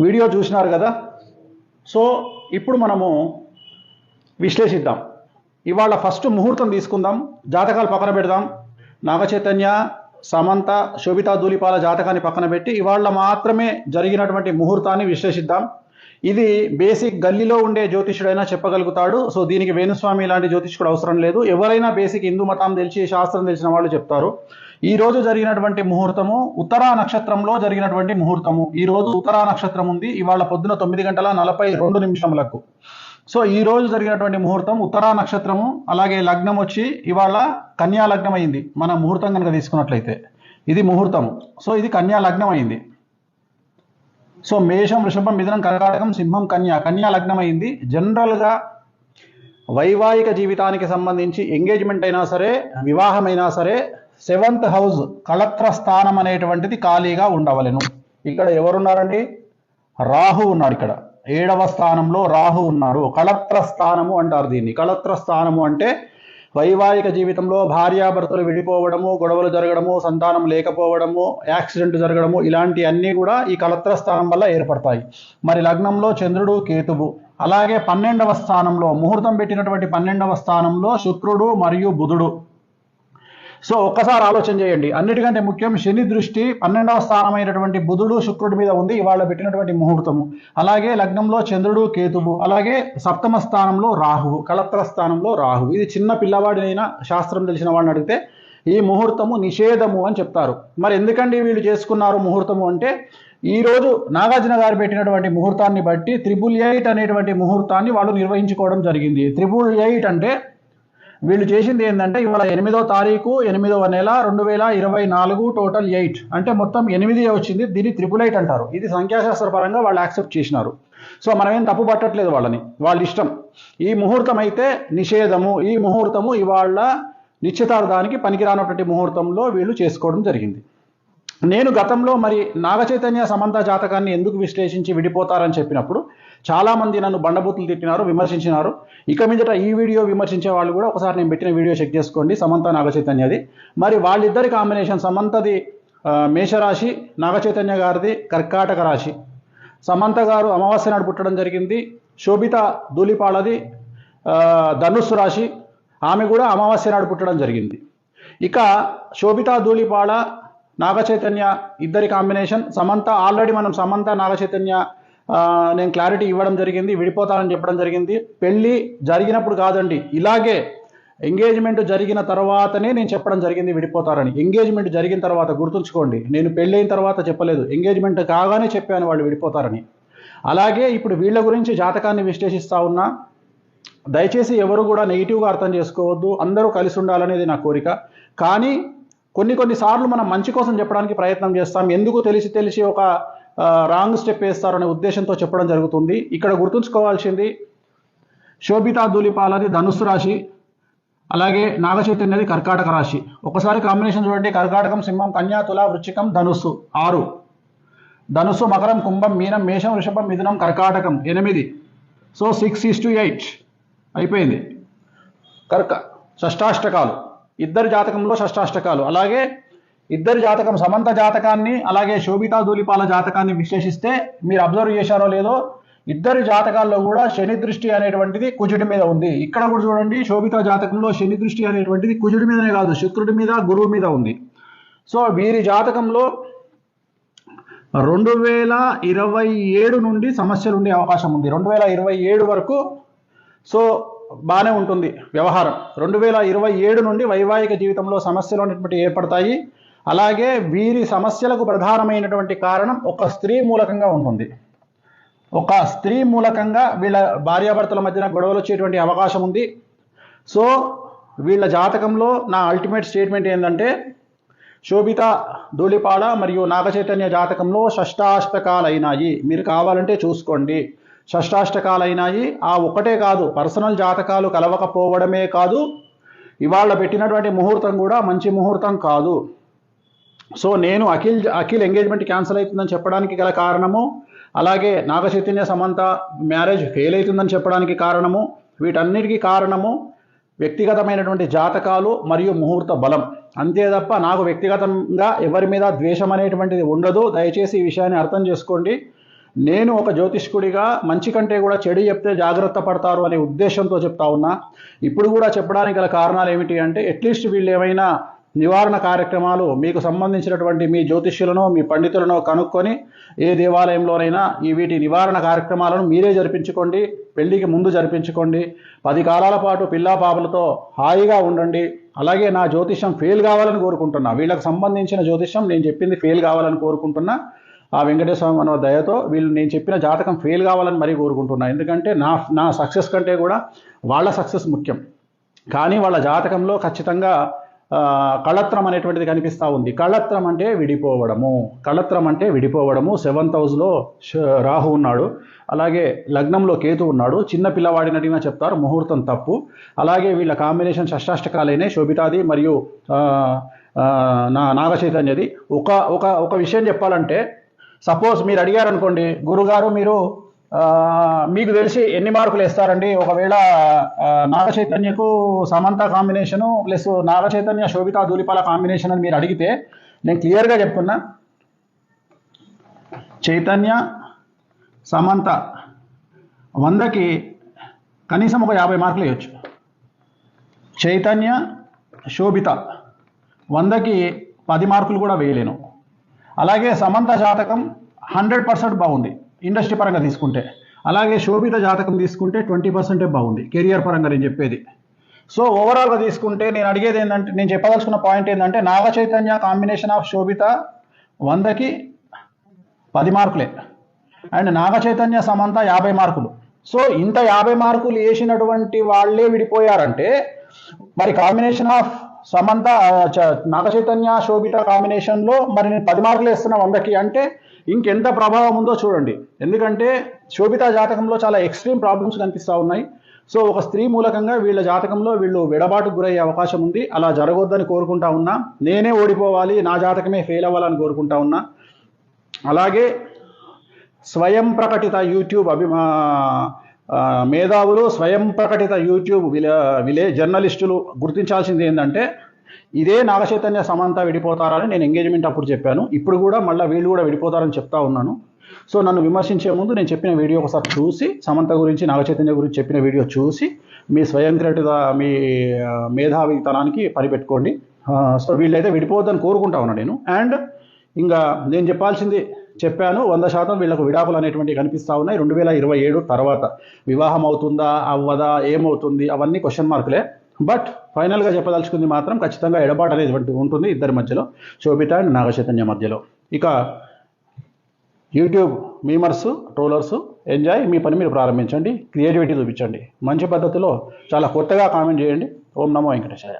Video చూసినారు కదా? So ఇప్పుడు మనము విశ్లేషిద్దాం. ఇవాళ ఫస్ట్ ముహూర్తం తీసుకుందాం జాతకాలు పక్కన పెడదాం. నాగచైతన్య సమంత శోభితా దూలిపాల జాతకాన్ని పక్కన పెట్టి ఇవాళ మాత్రమే జరిగినటువంటి ముహూర్తాన్ని విశ్లేషిద్దాం. ఇది బేసిక్ గల్లీలో ఉండే జ్యోతిష్యుడైనా చెప్పగలుగుతాడు. సో దీనికి వేణుస్వామి లాంటి జ్యోతిష్కుడు అవసరం లేదు. ఎవరైనా బేసిక్ హిందూ మతం తెలిసి శాస్త్రం తెలిసిన వాళ్ళు చెప్తారు. ఈ రోజు జరిగినటువంటి ముహూర్తము ఉత్తరా నక్షత్రంలో జరిగినటువంటి ముహూర్తము. ఈ రోజు ఉత్తరా నక్షత్రం ఉంది. ఇవాళ పొద్దున తొమ్మిది గంటల నలభై రెండు నిమిషములకు. సో ఈ రోజు జరిగినటువంటి ముహూర్తం ఉత్తరా నక్షత్రము అలాగే లగ్నం వచ్చి ఇవాళ కన్యా లగ్నం అయింది. మన ముహూర్తం కనుక తీసుకున్నట్లయితే ఇది ముహూర్తము. సో ఇది కన్యా లగ్నం అయింది. సో మేషం వృషభం మిథునం కర్కాటకం సింహం కన్యా. కన్యా లగ్నం అయింది. జనరల్గా వైవాహిక జీవితానికి సంబంధించి ఎంగేజ్మెంట్ అయినా సరే వివాహం అయినా సరే సెవెంత్ హౌస్ కళత్ర స్థానం అనేటువంటిది ఖాళీగా ఉండవలెను. ఇక్కడ ఎవరున్నారండి? రాహు ఉన్నాడు ఇక్కడ. ఏడవ స్థానంలో రాహు ఉన్నారు. కళత్ర స్థానము అంటారు దీన్ని. కళత్ర స్థానము అంటే వైవాహిక జీవితంలో భార్యాభర్తలు విడిపోవడము గొడవలు జరగడము సంతానం లేకపోవడము యాక్సిడెంట్ జరగడము ఇలాంటివన్నీ కూడా ఈ కలత్ర స్థానం వల్ల ఏర్పడతాయి. మరి లగ్నంలో చంద్రుడు కేతువు అలాగే పన్నెండవ స్థానంలో ముహూర్తం పెట్టినటువంటి పన్నెండవ స్థానంలో శుక్రుడు మరియు బుధుడు. సో ఒక్కసారి ఆలోచన చేయండి. అన్నిటికంటే ముఖ్యం శని దృష్టి పన్నెండవ స్థానమైనటువంటి బుధుడు శుక్రుడి మీద ఉంది. ఇవాళ పెట్టినటువంటి ముహూర్తము. అలాగే లగ్నంలో చంద్రుడు కేతువు అలాగే సప్తమ స్థానంలో రాహువు కళత్ర స్థానంలో రాహువు. ఇది చిన్న పిల్లవాడినైనా శాస్త్రం తెలిసిన వాడిని అడిగితే ఈ ముహూర్తము నిషేధము అని చెప్తారు. మరి ఎందుకండి వీళ్ళు చేసుకున్నారు ముహూర్తము అంటే ఈరోజు నాగార్జున గారు పెట్టినటువంటి ముహూర్తాన్ని బట్టి త్రిబుల్ ఎయిట్ అనేటువంటి ముహూర్తాన్ని వాళ్ళు నిర్వహించుకోవడం జరిగింది. త్రిబుల్ ఎయిట్ అంటే వీళ్ళు చేసింది ఏంటంటే ఇవాళ ఎనిమిదో తారీఖు ఎనిమిదవ నెల రెండు వేల ఇరవై నాలుగు టోటల్ ఎయిట్ అంటే మొత్తం ఎనిమిది వచ్చింది దీన్ని త్రిపుల్ ఎయిట్ అంటారు. ఇది సంఖ్యాశాస్త్ర పరంగా వాళ్ళు యాక్సెప్ట్ చేసినారు. సో మనమేం తప్పు పట్టట్లేదు వాళ్ళని వాళ్ళ ఇష్టం. ఈ ముహూర్తం అయితే నిషేధము. ఈ ముహూర్తము ఇవాళ నిశ్చితార్థానికి పనికిరానటువంటి ముహూర్తంలో వీళ్ళు చేసుకోవడం జరిగింది. నేను గతంలో మరి నాగచైతన్య సమంత జాతకాన్ని ఎందుకు విశ్లేషించి విడిపోతారని చెప్పినప్పుడు చాలామంది నన్ను బండబూతులు తిట్టినారు విమర్శించినారు. ఇక మీదట ఈ వీడియో విమర్శించే వాళ్ళు కూడా ఒకసారి నేను పెట్టిన వీడియో చెక్ చేసుకోండి. సమంత నాగచైతన్యది మరి వాళ్ళిద్దరి కాంబినేషన్ సమంతది మేషరాశి నాగచైతన్య గారిది కర్కాటక రాశి. సమంత గారు అమావాస్య నాడు పుట్టడం జరిగింది. శోభిత ధూళిపాళది ధనుస్సు రాశి. ఆమె కూడా అమావాస్య నాడు పుట్టడం జరిగింది. ఇక శోభిత ధూళిపాళ నాగచైతన్య ఇద్దరి కాంబినేషన్. సమంత ఆల్రెడీ మనం సమంత నాగచైతన్య నేను క్లారిటీ ఇవ్వడం జరిగింది విడిపోతానని చెప్పడం జరిగింది. పెళ్ళి జరిగినప్పుడు కాదండి ఇలాగే ఎంగేజ్మెంట్ జరిగిన తర్వాతనే నేను చెప్పడం జరిగింది విడిపోతారని. ఎంగేజ్మెంట్ జరిగిన తర్వాత గుర్తుంచుకోండి నేను పెళ్ళైన తర్వాత చెప్పలేదు ఎంగేజ్మెంట్ కాగానే చెప్పాను వాళ్ళు విడిపోతారని. అలాగే ఇప్పుడు వీళ్ళ గురించి జాతకాన్ని విశ్లేషిస్తా ఉన్నా దయచేసి ఎవరు కూడా నెగిటివ్గా అర్థం చేసుకోవద్దు అందరూ కలిసి ఉండాలనేది నా కోరిక. కానీ కొన్ని కొన్ని సార్లు మనం మంచి కోసం చెప్పడానికి ప్రయత్నం చేస్తాం ఎందుకు తెలిసి తెలిసి ఒక రాంగ్ స్టెప్ వేస్తారనే ఉద్దేశంతో చెప్పడం జరుగుతుంది. ఇక్కడ గుర్తుంచుకోవాల్సింది శోభితా ధూళిపాలది ధనుస్సు రాశి అలాగే నాగచైతన్యది కర్కాటక రాశి. ఒకసారి కాంబినేషన్ చూడండి. కర్కాటకం సింహం కన్యా తుల వృచ్చికం ధనుస్సు ఆరు. ధనుస్సు మకరం కుంభం మీనం మేషం వృషభం మిథునం కర్కాటకం ఎనిమిది. So six is to eight. అయిపోయింది. కర్క షష్టాష్టకాలు. ఇద్దరి జాతకంలో షష్టాష్టకాలు. అలాగే ఇద్దరి జాతకం సమంత జాతకాన్ని అలాగే శోభితా ధూలిపాల జాతకాన్ని విశ్లేషిస్తే మీరు అబ్జర్వ్ చేశారో లేదో ఇద్దరి జాతకాల్లో కూడా శని దృష్టి అనేటువంటిది కుజుడి మీద ఉంది. ఇక్కడ కూడా చూడండి శోభితా జాతకంలో శని దృష్టి అనేటువంటిది కుజుడి మీదనే కాదు శుక్రుడి మీద గురువు మీద ఉంది. సో వీరి జాతకంలో రెండు వేల ఇరవై ఏడు నుండి సమస్యలు ఉండే అవకాశం ఉంది. రెండు వేల ఇరవై ఏడు వరకు సో బాగానే ఉంటుంది వ్యవహారం. రెండు వేల ఇరవై ఏడు నుండి వైవాహిక జీవితంలో సమస్యలు అనేటువంటి ఏర్పడతాయి. అలాగే వీరి సమస్యలకు ప్రధానమైనటువంటి కారణం ఒక స్త్రీ మూలకంగా ఉంటుంది. ఒక స్త్రీ మూలకంగా వీళ్ళ భార్యాభర్తల మధ్యన గొడవలు వచ్చేటువంటి అవకాశం ఉంది. సో వీళ్ళ జాతకంలో నా అల్టిమేట్ స్టేట్మెంట్ ఏంటంటే శోభిత ధూళిపాడ మరియు నాగచైతన్య జాతకంలో షష్టాష్టకాలైనాయి. మీరు కావాలంటే చూసుకోండి. షష్టాష్టకాలైనాయి. ఆ ఒక్కటే కాదు పర్సనల్ జాతకాలు కలవకపోవడమే కాదు ఇవాళ పెట్టినటువంటి ముహూర్తం కూడా మంచి ముహూర్తం కాదు. సో నేను అఖిల్ అఖిల్ ఎంగేజ్మెంట్ క్యాన్సిల్ అవుతుందని చెప్పడానికి గల కారణము అలాగే నాగచైతన్య సమంత మ్యారేజ్ ఫెయిల్ అవుతుందని చెప్పడానికి కారణము వీటన్నిటికీ కారణము వ్యక్తిగతమైనటువంటి జాతకాలు మరియు ముహూర్త బలం. అంతే తప్ప నాకు వ్యక్తిగతంగా ఎవరి మీద ద్వేషం అనేటువంటిది ఉండదు. దయచేసి ఈ విషయాన్ని అర్థం చేసుకోండి. నేను ఒక జ్యోతిష్కుడిగా మంచి కంటే కూడా చెడు చెప్తే జాగ్రత్త పడతారు అనే ఉద్దేశంతో చెప్తా ఉన్నా. ఇప్పుడు కూడా చెప్పడానికి గల కారణాలు ఏమిటి అంటే అట్లీస్ట్ వీళ్ళు ఏమైనా నివారణ కార్యక్రమాలు మీకు సంబంధించినటువంటి మీ జ్యోతిష్యులను మీ పండితులను కనుక్కొని ఏ దేవాలయంలోనైనా ఈ వీటి నివారణ కార్యక్రమాలను మీరే జరిపించుకోండి పెళ్ళికి ముందు జరిపించుకోండి. పది కాలాల పాటు పిల్లా పాపలతో హాయిగా ఉండండి. అలాగే నా జ్యోతిష్యం ఫెయిల్ కావాలని కోరుకుంటున్నా. వీళ్ళకి సంబంధించిన జ్యోతిష్యం నేను చెప్పింది ఫెయిల్ కావాలని కోరుకుంటున్నా. ఆ వెంకటేశ్వర మన దయతో వీళ్ళు నేను చెప్పిన జాతకం ఫెయిల్ కావాలని మరీ కోరుకుంటున్నా. ఎందుకంటే నా నా సక్సెస్ కంటే కూడా వాళ్ళ సక్సెస్ ముఖ్యం. కానీ వాళ్ళ జాతకంలో ఖచ్చితంగా కళత్రం అనేటువంటిది కనిపిస్తూ ఉంది. కళత్రం అంటే విడిపోవడము. కళత్రం అంటే విడిపోవడము. సెవెంత్ హౌస్లో రాహు ఉన్నాడు. అలాగే లగ్నంలో కేతు ఉన్నాడు. చిన్న పిల్లవాడినట్టుగా చెప్తారు. ముహూర్తం తప్పు. అలాగే వీళ్ళ కాంబినేషన్ షష్టాష్టకాలైన శోభితాది మరియు నా నాగచైతన్యది ఒక ఒక ఒక విషయం చెప్పాలంటే సపోజ్ మీరు అడిగారు అనుకోండి గురుగారు మీరు మీకు తెలిసి ఎన్ని మార్కులు వేస్తారండి? ఒకవేళ Naga చైతన్యకు Samantha combination plus Naga Chaitanya Sobhita Dhulipala combination అని మీరు అడిగితే నేను క్లియర్గా చెప్తున్నా. చైతన్య సమంత వందకి కనీసం ఒక యాభై మార్కులు ఇవ్వచ్చు చైతన్య శోభిత వందకి పది మార్కులు కూడా వేయలేను. అలాగే సమంత జాతకం హండ్రెడ్ పర్సెంట్ బాగుంది. ఇండస్ట్రీ పరంగా తీసుకుంటే. అలాగే శోభిత జాతకం తీసుకుంటే ట్వంటీ పర్సెంటే బాగుంది. కెరియర్ పరంగా నేను చెప్పేది. సో ఓవరాల్గా తీసుకుంటే నేను అడిగేది ఏంటంటే నేను చెప్పదలుచుకున్న పాయింట్ ఏంటంటే నాగ చైతన్య కాంబినేషన్ ఆఫ్ శోభిత వందకి పది మార్కులే. అండ్ నాగ చైతన్య సమంత యాభై మార్కులు. సో ఇంత యాభై మార్కులు వేసినటువంటి వాళ్ళే విడిపోయారంటే మరి కాంబినేషన్ ఆఫ్ సమంత చ- నాగ చైతన్య శోభిత కాంబినేషన్లో మరి నేను పది మార్కులు వేస్తున్నా వందకి అంటే ఇంకెంత ప్రభావం ఉందో చూడండి. ఎందుకంటే శోభిత జాతకంలో చాలా ఎక్స్ట్రీమ్ ప్రాబ్లమ్స్ కనిపిస్తూ ఉన్నాయి. సో ఒక స్త్రీ మూలకంగా వీళ్ళ జాతకంలో వీళ్ళు విడబాటు గురయ్యే అవకాశం ఉంది. అలా జరగొద్దని కోరుకుంటా ఉన్నా. నేనే ఓడిపోవాలి నా జాతకమే ఫెయిల్ అవ్వాలని కోరుకుంటా ఉన్నా. అలాగే స్వయం ప్రకటిత యూట్యూబ్ అభిమా మేధావులు స్వయం ప్రకటిత యూట్యూబ్ విలే విలే జర్నలిస్టులు గుర్తించాల్సింది ఏంటంటే ఇదే నాగచైతన్య సమంత విడిపోతారని నేను ఎంగేజ్మెంట్ అప్పుడు చెప్పాను. ఇప్పుడు కూడా మళ్ళీ వీళ్ళు కూడా విడిపోతారని చెప్తా ఉన్నాను. సో నన్ను విమర్శించే ముందు నేను చెప్పిన వీడియో ఒకసారి చూసి సమంత గురించి నాగచైతన్య గురించి చెప్పిన వీడియో చూసి మీ స్వయం క్రియేటివ్ మీ మేధావితనానికి పనిపెట్టుకోండి సో వీళ్ళైతే విడిపోవద్దని కోరుకుంటా ఉన్నాను నేను. అండ్ ఇంకా నేను చెప్పాల్సింది చెప్పాను వంద శాతం వీళ్ళకు విడాకులు అనేటువంటివి కనిపిస్తూ ఉన్నాయి. రెండు వేల ఇరవై ఏడు తర్వాత వివాహం అవుతుందా అవ్వదా ఏమవుతుంది అవన్నీ క్వశ్చన్ మార్కులే బట్ ఫైనల్గా చెప్పదలుచుకుంది మాత్రం ఖచ్చితంగా ఎడబాటు అనేటువంటి ఉంటుంది ఇద్దరి మధ్యలో. శోభిత అండ్ నాగచైతన్య మధ్యలో. ఇక యూట్యూబ్ మీమర్స్ ట్రోలర్స్ ఎంజాయ్ మీ పని మీరు ప్రారంభించండి. క్రియేటివిటీ చూపించండి. మంచి పద్ధతిలో చాలా కొత్తగా కామెంట్ చేయండి. ఓం నమో వెంకటేశాయ.